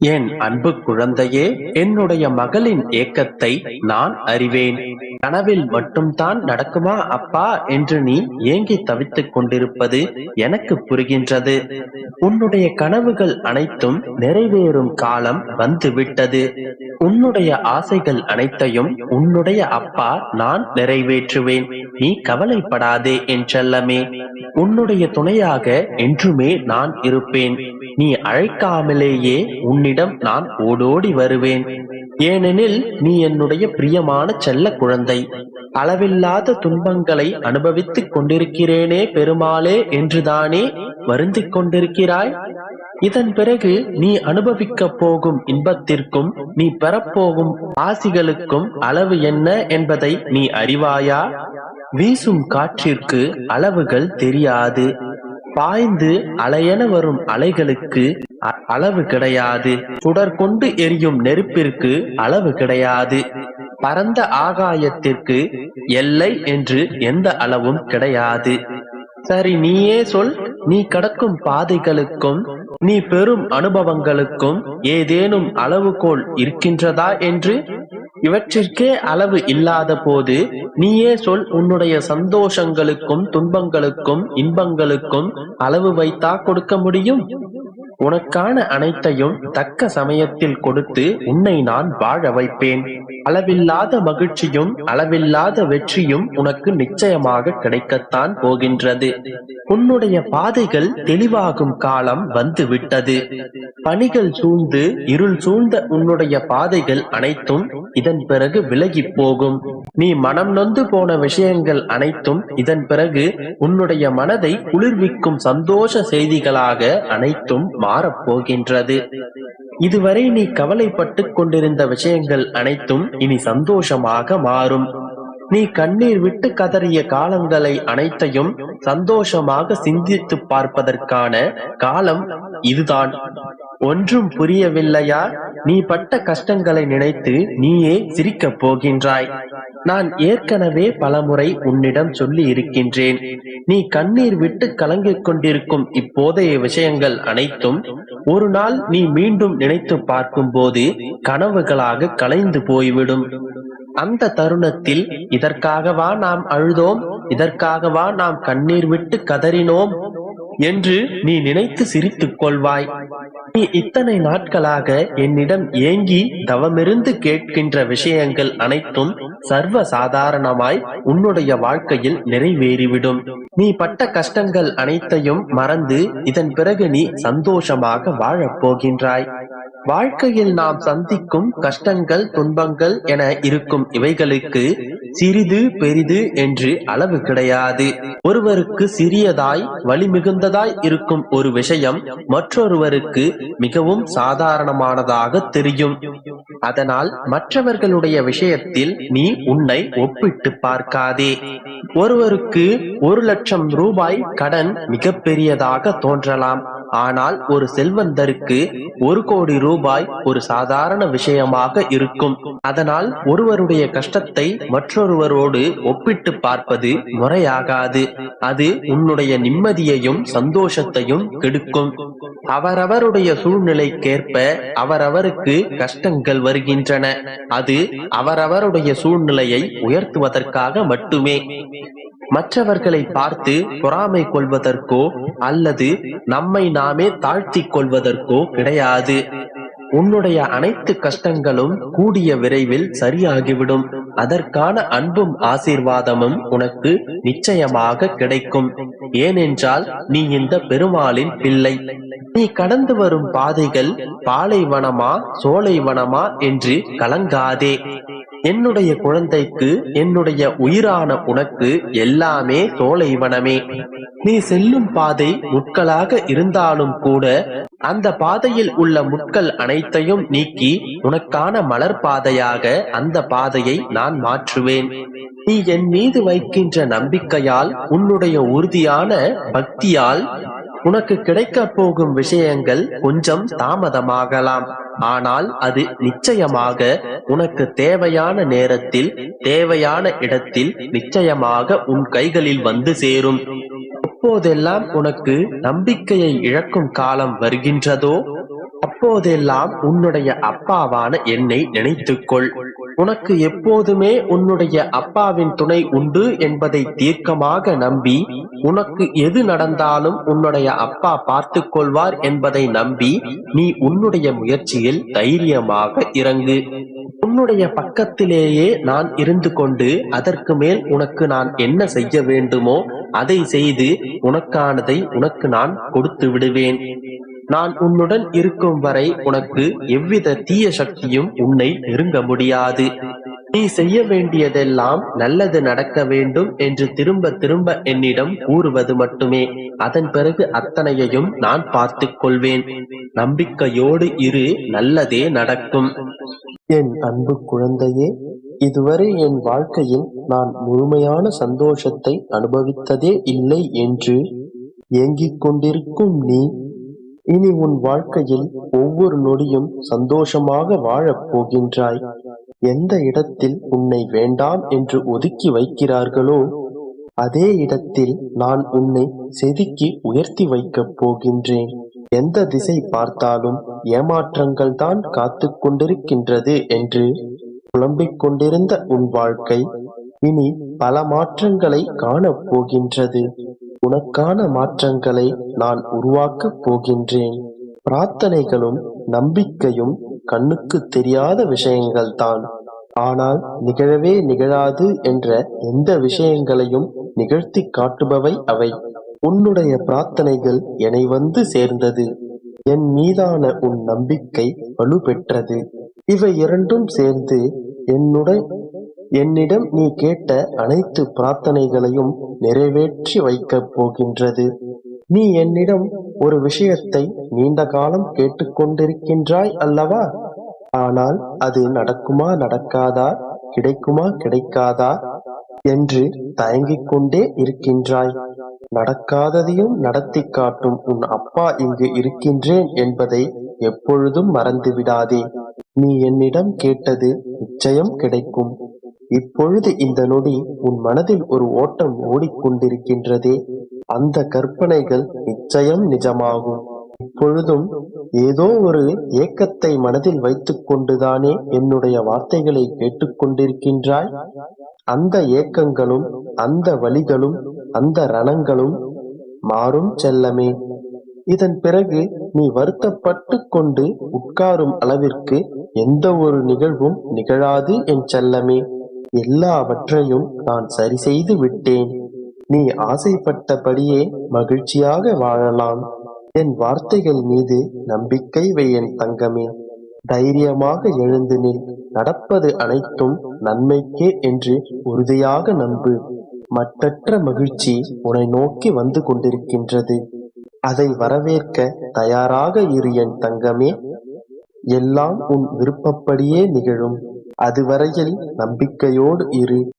என் அன்பு குழந்தையே என்னுடைய மகளின் ஏக்கத்தை நான் அறிவேன். கனவில் மட்டும்தான் நடக்குமா அப்பா என்று நீ ஏங்கி தவித்துக் கொண்டிருப்பது எனக்கு புரிகின்றது. உன்னுடைய கனவுகள் அனைத்தும் நிறைவேறும் காலம் வந்துவிட்டது. உன்னுடைய ஆசைகள் அனைத்தையும் உன்னுடைய அப்பா நான் நிறைவேற்றுவேன். நீ கவலைப்படாதே என் செல்லமே உன்னுடைய துணையாக என்றுமே நான் இருப்பேன். நீ அழைக்காமலேயே உன்னிடம் நான் ஓடோடி வருவேன். ஏனெனில் நீ என்னுடைய பிரியமான செல்ல குழந்தை. அளவில்லாத துன்பங்களை அனுபவித்துக் கொண்டிருக்கிறேனே பெருமாளே என்றுதானே வருந்திக் கொண்டிருக்கிறாய்? இதன் பிறகு நீ அனுபவிக்கப் போகும் இன்பத்திற்கும் நீ பெறப்போகும் ஆசிகளுக்கும் அளவு என்ன என்பதை நீ அறிவாயா? வீசும் காற்றிற்கு அளவுகள் தெரியாது. பாய்ந்து அலையென வரும் அலைகளுக்கு அ- அளவு கிடையாது. சுடர் கொண்டு எரியும் நெருப்பிற்கு அளவு கிடையாது. பரந்த ஆகாயத்திற்கு எல்லை என்று எந்த அளவும் கிடையாது. சரி நீயே சொல். நீ கடக்கும் பாதைகளுக்கும் நீ பெறும் அனுபவங்களுக்கும் ஏதேனும் அளவுகோல் இருக்கின்றதா என்று இவற்றிற்கே அளவு இல்லாத போது நீயே சொல் உன்னுடைய சந்தோஷங்களுக்கும் துன்பங்களுக்கும் இன்பங்களுக்கும் அளவு வைத்தா கொடுக்க முடியும்? உனக்கான அனைத்தையும் தக்க சமயத்தில் கொடுத்து உன்னை நான் வாழ வைப்பேன். அளவில்லாத மகிழ்ச்சியும் அளவில்லாத வெற்றியும் உனக்கு நிச்சயமாக கிடைக்கத்தான் போகின்றது. உன்னுடைய பாதைகள் தெளிவாகும் காலம் வந்துவிட்டது. பணிகள் சூழ்ந்து இருள் சூழ்ந்த உன்னுடைய பாதைகள் அனைத்தும் இதன் பிறகு விலகி போகும். நீ மனம் நொந்து போன விஷயங்கள் அனைத்தும் இதன் பிறகு உன்னுடைய மனதை குளிர்விக்கும் சந்தோஷ செய்திகளாக அனைத்தும் மாறப்போகின்றது. இதுவரை நீ கவலைப்பட்டு கொண்டிருந்த விஷயங்கள் அனைத்தும் இனி சந்தோஷமாக மாறும். நீ கண்ணீர் விட்டு கதறிய காலங்களை அனைத்தையும் சந்தோஷமாக சிந்தித்து பார்ப்பதற்கான காலம் இதுதான். ஒன்றும் புரியவில்லையா? நீ பட்ட கஷ்டங்களை நினைத்து நீயே சிரிக்கப் போகின்றாய். நான் ஏற்கனவே பலமுறை உன்னிடம் சொல்லி இருக்கின்றேன் நீ கண்ணீர் விட்டு கலங்கிக் கொண்டிருக்கும் இப்போதைய விஷயங்கள் அனைத்தும் ஒரு நாள் நீ மீண்டும் நினைத்து பார்க்கும்போது கனவுகளாக கலைந்து போய்விடும். அந்த தருணத்தில் இதற்காகவா நாம் அழுதோம்? இதற்காகவா நாம் கண்ணீர் விட்டு கதறினோம்? என்று நீ நினைத்து சிரித்துக் கொள்வாய். நீ இத்தனை நாட்களாக என்னிடம் ஏங்கி தவமிருந்து கேட்கின்ற விஷயங்கள் அனைத்தும் சர்வ சாதாரணமாய் உன்னுடைய வாழ்க்கையில் நிறைவேறிவிடும். நீ பட்ட கஷ்டங்கள் அனைத்தையும் மறந்து இதன் பிறகு நீ சந்தோஷமாக வாழப் போகின்றாய். வாழ்க்கையில் நாம் சந்திக்கும் கஷ்டங்கள் துன்பங்கள் என இருக்கும் இவைகளுக்கு சிறிது பெரிது என்று அளவு கிடையாது. ஒருவருக்கு சிறியதாய் வலிமிகுந்ததாய் இருக்கும் ஒரு விஷயம் மற்றொருவருக்கு மிகவும் சாதாரணமானதாக தெரியும். அதனால் மற்றவர்களுடைய விஷயத்தில் நீ உன்னை ஒப்பிட்டு பார்க்காதே. ஒருவருக்கு ஒரு லட்சம் ரூபாய் கடன் மிகப்பெரியதாக தோன்றலாம். ஆனால் ஒரு செல்வந்தருக்கு ஒரு கோடி ரூபாய் ஒரு சாதாரண விஷயமாக இருக்கும். அதனால் ஒருவருடைய கஷ்டத்தை மற்றொருவரோடு ஒப்பிட்டு பார்ப்பது முறையாகாது. அது உன்னுடைய நிம்மதியையும் சந்தோஷத்தையும் கெடுக்கும். அவரவருடைய சூழ்நிலைக்கேற்ப அவரவருக்கு கஷ்டங்கள் வருகின்றன. அது அவரவருடைய சூழ்நிலையை உயர்த்துவதற்காக மட்டுமே. மற்றவர்களை பார்த்து பொறாமை கொள்வதற்கோ அல்லது நம்மை நாமே தாழ்த்திக் கொள்வதற்கோ கிடையாது. உன்னுடைய அனைத்து கஷ்டங்களும் கூடிய விரைவில் சரியாகிவிடும். அதற்கான அன்பும் ஆசீர்வாதமும் உனக்கு நிச்சயமாக கிடைக்கும். ஏனென்றால் நீ இந்த பெருமாளின் பிள்ளை. நீ கடந்து வரும் பாதைகள் பாலைவனமா சோலைவனமா என்று கலங்காதே. என்னுடைய குழந்தைக்கு என்னுடைய உயிரான உனக்கு எல்லாமே சோலைவனமே. நீ செல்லும் பாதை முட்களாக இருந்தாலும் கூட அந்த பாதையில் உள்ள முட்கள் அனைத்தையும் நீக்கி உனக்கான மலர் பாதையாக அந்த பாதையை நான் மாற்றுவேன். நீ என் மீது வைக்கின்ற நம்பிக்கையால் உன்னுடைய உறுதியான பக்தியால் உனக்கு கிடைக்கப் போகும் விஷயங்கள் கொஞ்சம் தாமதமாகலாம். ஆனால் அது நிச்சயமாக உனக்கு தேவையான நேரத்தில் தேவையான இடத்தில் நிச்சயமாக உன் கைகளில் வந்து சேரும். எப்போதெல்லாம் உனக்கு நம்பிக்கையை இழக்கும் காலம் வருகின்றதோ? அப்போதெல்லாம் உன்னுடைய அப்பாவான என்னை நினைத்துக்கொள். உனக்கு எப்போதுமே உன்னுடைய அப்பாவின் துணை உண்டு என்பதை தீர்க்கமாக நம்பி உனக்கு எது நடந்தாலும் உன்னுடைய அப்பா பார்த்து கொள்வார் என்பதை நம்பி நீ உன்னுடைய முயற்சியில் தைரியமாக இறங்கு. உன்னுடைய பக்கத்திலேயே நான் இருந்து கொண்டு அதற்கு மேல் உனக்கு நான் என்ன செய்ய வேண்டுமோ அதை செய்து உனக்கானதை உனக்கு நான் கொடுத்து விடுவேன். நான் உன்னுடன் இருக்கும் வரை உனக்கு எவ்வித தீய சக்தியும் உன்னை நெருங்க முடியாது. நீ செய்ய வேண்டியதெல்லாம் நல்லது நடக்க வேண்டும் என்று திரும்ப திரும்ப என்னிடம் கூறுவது மட்டுமே. அதன் பிறகு அத்தனையையும் நான் பார்த்துக் கொள்வேன். நம்பிக்கையோடு இரு நல்லதே நடக்கும். என் அன்பு குழந்தையே இதுவரை என் வாழ்க்கையில் நான் முழுமையான சந்தோஷத்தை அனுபவித்ததே இல்லை என்று ஏங்கிக் கொண்டிருக்கும் நீ இனி உன் வாழ்க்கையில் ஒவ்வொரு நொடியும் சந்தோஷமாக வாழப் போகின்றாய். எந்த இடத்தில் உன்னை வேண்டாம் என்று ஒதுக்கி வைக்கிறார்களோ அதே இடத்தில் நான் உன்னை செதுக்கி உயர்த்தி வைக்கப் போகின்றேன். எந்த திசை பார்த்தாலும் ஏமாற்றங்கள் தான் காத்து கொண்டிருக்கின்றது என்று புலம்பிக் கொண்டிருந்த உன் வாழ்க்கை இனி பல மாற்றங்களை காணப் போகின்றது. உனக்கான மாற்றங்களை நான் உருவாக்கப் போகின்றேன். பிரார்த்தனைகளும் நம்பிக்கையும் கண்ணுக்கு தெரியாத விஷயங்கள்தான். ஆனால் நிகழவே நிகழாது என்ற எந்த விஷயங்களையும் நிகழ்த்தி காட்டுபவை அவை. உன்னுடைய பிரார்த்தனைகள் என்னை வந்து சேர்ந்தது. என் மீதான உன் நம்பிக்கை வலுப்பெற்றது இவை இரண்டும் சேர்ந்து என்னுடைய என்னிடம் நீ கேட்ட அனைத்து பிரார்த்தனைகளையும் நிறைவேற்றி வைக்கப் போகின்றது. நீ என்னிடம் ஒரு விஷயத்தை நீண்ட காலம் கேட்டுக்கொண்டிருக்கின்றாய் அல்லவா? ஆனால் அது நடக்குமா நடக்காதா? கிடைக்குமா கிடைக்காதா? என்று தயங்கிக் கொண்டே இருக்கின்றாய். நடக்காததையும் நடத்தி காட்டும் உன் அப்பா இங்கு இருக்கின்றேன் என்பதை எப்பொழுதும் மறந்து விடாதே நீ என்னிடம் கேட்டது நிச்சயம் கிடைக்கும். இப்பொழுது இந்த நொடி உன் மனதில் ஒரு ஓட்டம் ஓடிக்கொண்டிருக்கின்றதே. அந்த கற்பனைகள் நிச்சயம் நிஜமாகும். இப்பொழுதும் ஏதோ ஒரு ஏக்கத்தை மனதில் வைத்துக் கொண்டுதானே என்னுடைய வார்த்தைகளை கேட்டுக்கொண்டிருக்கின்றாய்? அந்த ஏக்கங்களும் அந்த வழிகளும் அந்த ரணங்களும் மாறும் செல்லமே. இதன் பிறகு நீ வருத்தப்பட்டு கொண்டு உட்காரும் அளவிற்கு எந்த ஒரு நிகழ்வும் நிகழாது என் செல்லமே. எல்லாவற்றையும் நான் சரி செய்து விட்டேன். நீ ஆசைப்பட்டபடியே மகிழ்ச்சியாக வாழலாம். என் வார்த்தைகள் மீது நம்பிக்கை வை என் தங்கமே. தைரியமாக எழுந்து நில். நடப்பது அனைத்தும் நன்மைக்கே என்று உறுதியாக நம்பு. மற்றற்ற மகிழ்ச்சி உன்னை நோக்கி வந்து கொண்டிருக்கின்றது. அதை வரவேற்க தயாராக இரு என் தங்கமே. எல்லாம் உன் விருப்பப்படியே நிகழும். அதுவரையில் நம்பிக்கையோடு இரு.